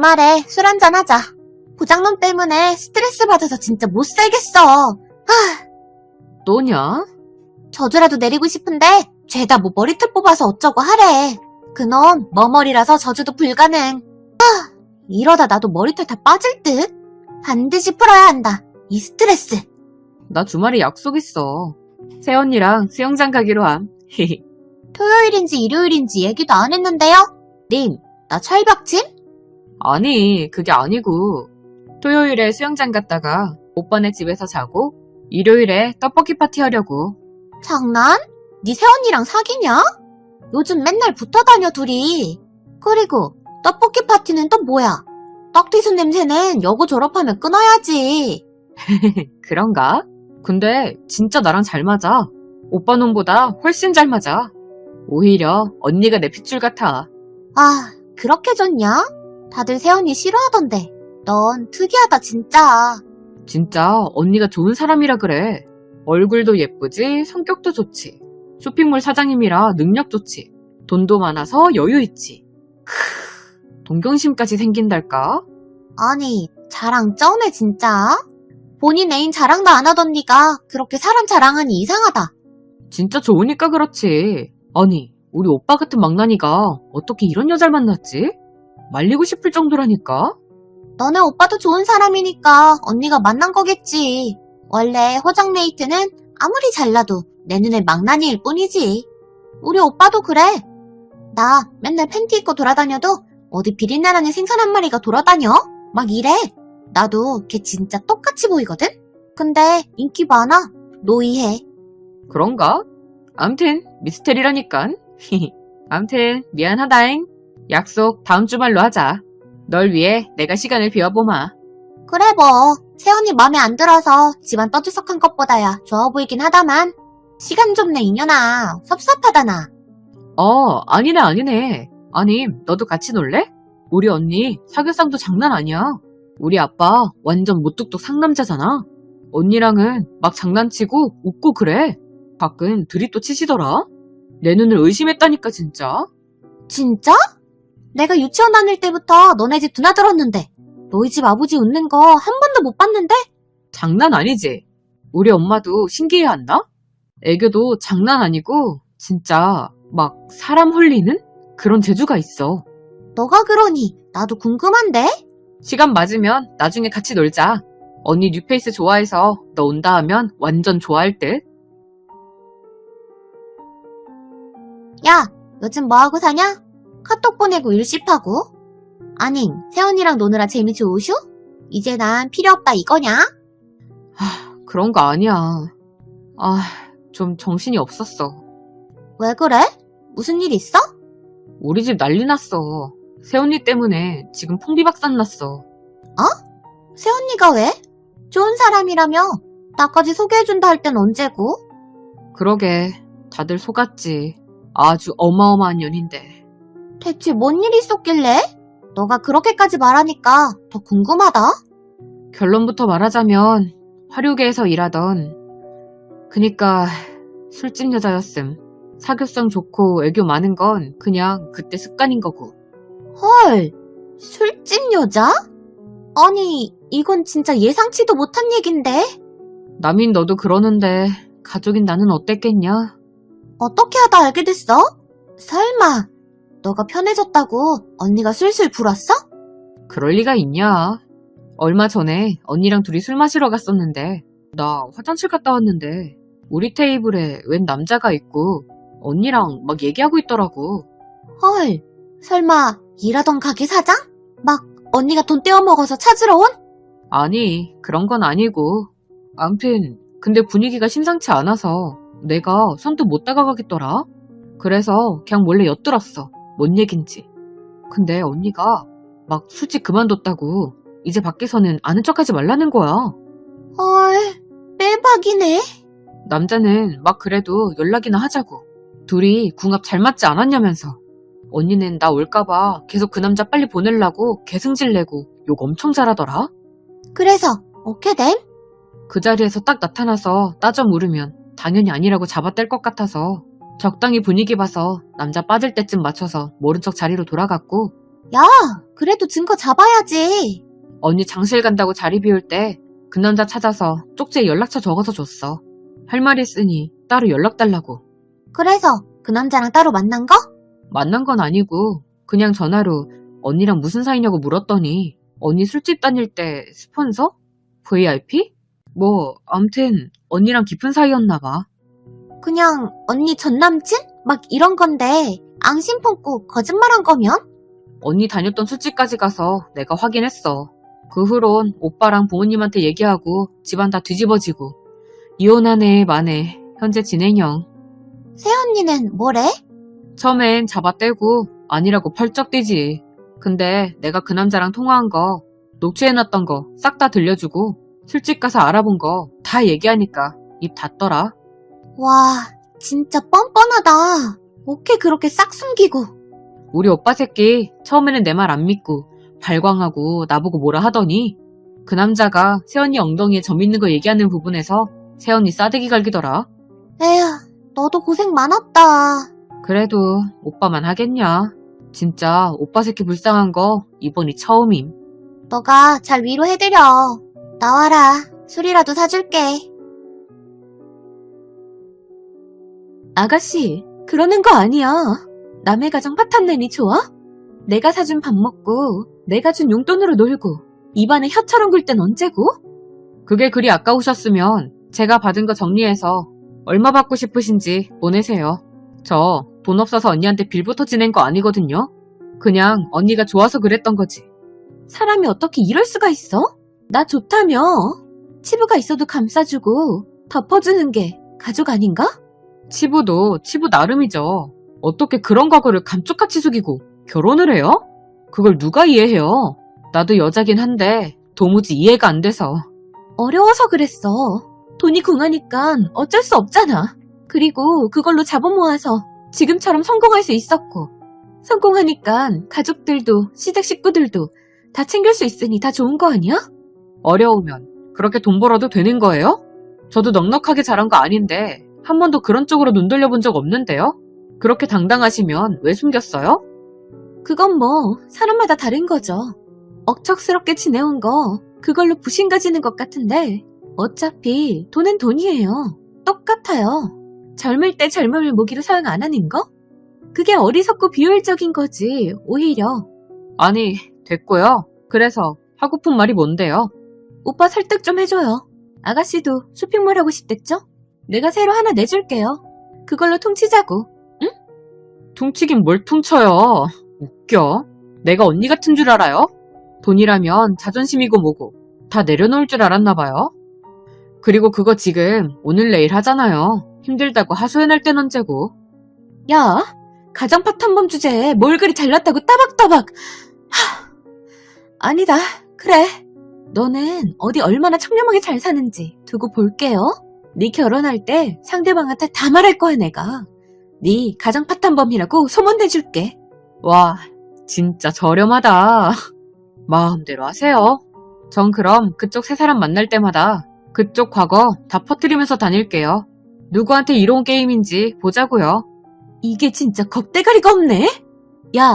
주말에 술 한잔 하자. 부장놈 때문에 스트레스 받아서 진짜 못 살겠어. 또냐? 저주라도 내리고 싶은데 죄다 뭐 머리털 뽑아서 어쩌고 하래. 그놈 머머리라서 저주도 불가능. 아, 이러다 나도 머리털 다 빠질 듯. 반드시 풀어야 한다. 이 스트레스. 나 주말에 약속 있어. 새언니랑 수영장 가기로 함. 토요일인지 일요일인지 얘기도 안 했는데요? 님, 나 철벽침? 아니, 그게 아니고. 토요일에 수영장 갔다가 오빠네 집에서 자고, 일요일에 떡볶이 파티 하려고. 장난? 네 새언니랑 사귀냐? 요즘 맨날 붙어 다녀 둘이. 그리고 떡볶이 파티는 또 뭐야? 떡튀순 냄새는 여고 졸업하면 끊어야지. 그런가? 근데 진짜 나랑 잘 맞아. 오빠 놈보다 훨씬 잘 맞아. 오히려 언니가 내 핏줄 같아. 아, 그렇게 좋냐? 다들 새언니 싫어하던데. 넌 특이하다 진짜. 진짜 언니가 좋은 사람이라 그래. 얼굴도 예쁘지, 성격도 좋지. 쇼핑몰 사장님이라 능력 좋지. 돈도 많아서 여유 있지. 크, 동경심까지 생긴달까? 아니, 자랑 쩌네 진짜. 본인 애인 자랑도 안 하던 니가 그렇게 사람 자랑하니 이상하다. 진짜 좋으니까 그렇지. 아니, 우리 오빠 같은 망나니가 어떻게 이런 여자를 만났지? 말리고 싶을 정도라니까? 너네 오빠도 좋은 사람이니까 언니가 만난 거겠지. 원래 호정메이트는 아무리 잘나도 내 눈에 망나니일 뿐이지. 우리 오빠도 그래. 나 맨날 팬티 입고 돌아다녀도 어디 비린내나는 생선 한 마리가 돌아다녀? 막 이래. 나도 걔 진짜 똑같이 보이거든? 근데 인기 많아. 노이해. 그런가? 암튼, 미스테리라니깐. 암튼, 미안하다잉. 약속 다음 주말로 하자. 널 위해 내가 시간을 비워보마. 그래 뭐 세연이 맘에 안 들어서 집안 떠들썩한 것보다야 좋아 보이긴 하다만 시간 좀 내 이년아 섭섭하다 나 어, 아니네, 아니네. 아님, 너도 같이 놀래? 우리 언니 사교상도 장난 아니야. 우리 아빠 완전 무뚝뚝 상남자잖아. 언니랑은 막 장난치고 웃고 그래. 가끔 드립도 치시더라. 내 눈을 의심했다니까 진짜. 진짜? 내가 유치원 다닐 때부터 너네 집 드나들었는데 너희 집 아버지 웃는 거 한 번도 못 봤는데? 장난 아니지? 우리 엄마도 신기해한다? 애교도 장난 아니고 진짜 막 사람 홀리는 그런 재주가 있어. 너가 그러니 나도 궁금한데? 시간 맞으면 나중에 같이 놀자. 언니 뉴페이스 좋아해서 너 온다 하면 완전 좋아할 듯. 야 요즘 뭐하고 사냐? 카톡 보내고 일십하고 아니 세연이랑 노느라 재미 좋으슈? 이제 난 필요 없다 이거냐? 그런 거 아니야. 아, 좀 정신이 없었어. 왜 그래? 무슨 일 있어? 우리 집 난리 났어. 새언니 때문에 지금 풍비박산 났어. 새언니가 왜? 좋은 사람이라며 나까지 소개해준다 할 땐 언제고? 그러게, 다들 속았지. 아주 어마어마한 년인데. 대체 뭔 일이 있었길래? 너가 그렇게까지 말하니까 더 궁금하다. 결론부터 말하자면 화류계에서 일하던 그니까 술집 여자였음. 사교성 좋고 애교 많은 건 그냥 그때 습관인 거고. 헐, 술집 여자? 아니, 이건 진짜 예상치도 못한 얘긴데? 남인 너도 그러는데 가족인 나는 어땠겠냐? 어떻게 하다 알게 됐어? 설마, 너가 편해졌다고 언니가 술술 불었어? 그럴 리가 있냐? 얼마 전에 언니랑 둘이 술 마시러 갔었는데 나 화장실 갔다 왔는데 우리 테이블에 웬 남자가 있고 언니랑 막 얘기하고 있더라고. 헐, 설마 일하던 가게 사장? 막 언니가 돈 떼어 먹어서 찾으러 온? 아니, 그런 건 아니고. 암튼, 근데 분위기가 심상치 않아서 내가 손도 못 다가가겠더라. 그래서 그냥 몰래 엿들었어. 뭔 얘긴지. 근데 언니가 막 술집 그만뒀다고 이제 밖에서는 아는 척하지 말라는 거야. 헐, 빼박이네. 남자는 막 그래도 연락이나 하자고. 둘이 궁합 잘 맞지 않았냐면서. 언니는 나 올까봐 계속 그 남자 빨리 보내려고 개승질 내고 욕 엄청 잘하더라. 그래서 어떻게 됨? 그 자리에서 딱 나타나서 따져 물으면 당연히 아니라고 잡아뗄 것 같아서 적당히 분위기 봐서 남자 빠질 때쯤 맞춰서 모른 척 자리로 돌아갔고 야, 그래도 증거 잡아야지. 언니 장실 간다고 자리 비울 때 그 남자 찾아서 쪽지에 연락처 적어서 줬어. 할말 있으니 따로 연락 달라고. 그래서 그 남자랑 따로 만난 거? 만난 건 아니고 그냥 전화로 언니랑 무슨 사이냐고 물었더니 언니 술집 다닐 때 스폰서? VIP? 뭐 암튼 언니랑 깊은 사이였나 봐. 그냥 언니 전 남친? 막 이런 건데 앙심 품고 거짓말한 거면? 언니 다녔던 술집까지 가서 내가 확인했어. 그 후론 오빠랑 부모님한테 얘기하고 집안 다 뒤집어지고 이혼한 애 만에 현재 진행형. 새 언니는 뭐래? 처음엔 잡아떼고 아니라고 펄쩍 뛰지. 근데 내가 그 남자랑 통화한 거, 녹취해놨던 거 싹 다 들려주고 술집 가서 알아본 거 다 얘기하니까 입 닫더라. 와, 진짜 뻔뻔하다. 어떻게 그렇게 싹 숨기고. 우리 오빠 새끼 처음에는 내 말 안 믿고 발광하고 나보고 뭐라 하더니 그 남자가 세연이 엉덩이에 점 있는 거 얘기하는 부분에서 세연이 싸대기 갈기더라. 에휴, 너도 고생 많았다. 그래도 오빠만 하겠냐. 진짜 오빠 새끼 불쌍한 거 이번이 처음임. 너가 잘 위로해드려. 나와라. 술이라도 사줄게. 아가씨, 그러는 거 아니야. 남의 가정 파탄내니 좋아? 내가 사준 밥 먹고, 내가 준 용돈으로 놀고, 입안에 혀처럼 굴 땐 언제고? 그게 그리 아까우셨으면 제가 받은 거 정리해서 얼마 받고 싶으신지 보내세요. 저 돈 없어서 언니한테 빌부터 지낸 거 아니거든요. 그냥 언니가 좋아서 그랬던 거지. 사람이 어떻게 이럴 수가 있어? 나 좋다며. 치부가 있어도 감싸주고, 덮어주는 게 가족 아닌가? 치부도 치부 나름이죠. 어떻게 그런 과거를 감쪽같이 숙이고 결혼을 해요? 그걸 누가 이해해요? 나도 여자긴 한데 도무지 이해가 안 돼서. 어려워서 그랬어. 돈이 궁하니까 어쩔 수 없잖아. 그리고 그걸로 자본 모아서 지금처럼 성공할 수 있었고. 성공하니까 가족들도 시댁 식구들도 다 챙길 수 있으니 다 좋은 거 아니야? 어려우면 그렇게 돈 벌어도 되는 거예요? 저도 넉넉하게 자란 거 아닌데 한 번도 그런 쪽으로 눈 돌려본 적 없는데요? 그렇게 당당하시면 왜 숨겼어요? 그건 뭐 사람마다 다른 거죠. 억척스럽게 지내온 거 그걸로 부심 가지는 것 같은데 어차피 돈은 돈이에요. 똑같아요. 젊을 때 젊음을 모기로 사용 안 하는 거? 그게 어리석고 비효율적인 거지 오히려. 아니, 됐고요. 그래서 하고픈 말이 뭔데요? 오빠 설득 좀 해줘요. 아가씨도 쇼핑몰 하고 싶댔죠? 내가 새로 하나 내줄게요. 그걸로 퉁치자고. 퉁치긴 뭘 퉁쳐요. 웃겨. 내가 언니 같은 줄 알아요? 돈이라면 자존심이고 뭐고 다 내려놓을 줄 알았나 봐요. 그리고 그거 지금 오늘 내일 하잖아요. 힘들다고 하소연할 땐 언제고. 야, 가정 파탄범 주제에 뭘 그리 잘났다고 따박따박. 하, 아니다. 그래. 너는 어디 얼마나 청렴하게 잘 사는지 두고 볼게요. 네 결혼할 때 상대방한테 다 말할 거야 내가. 네 가정 파탄범이라고 소문내줄게. 와, 진짜 저렴하다. 마음대로 하세요. 전 그럼 그쪽 세 사람 만날 때마다 그쪽 과거 다 퍼뜨리면서 다닐게요. 누구한테 이로운 게임인지 보자고요. 이게 진짜 겁대가리가 없네? 야,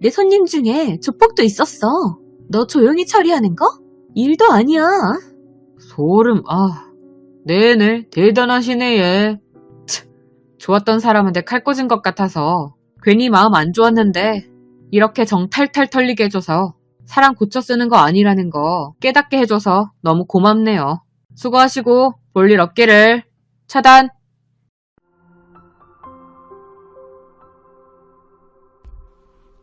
내 손님 중에 조폭도 있었어. 너 조용히 처리하는 거? 일도 아니야. 소름, 아. 네네, 대단하시네, 얘. 참, 좋았던 사람한테 칼 꽂은 것 같아서 괜히 마음 안 좋았는데 이렇게 정 탈탈 털리게 해줘서 사람 고쳐 쓰는 거 아니라는 거 깨닫게 해줘서 너무 고맙네요. 수고하시고 볼일 없기를. 차단.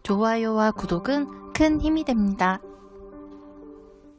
좋아요와 구독은 큰 힘이 됩니다.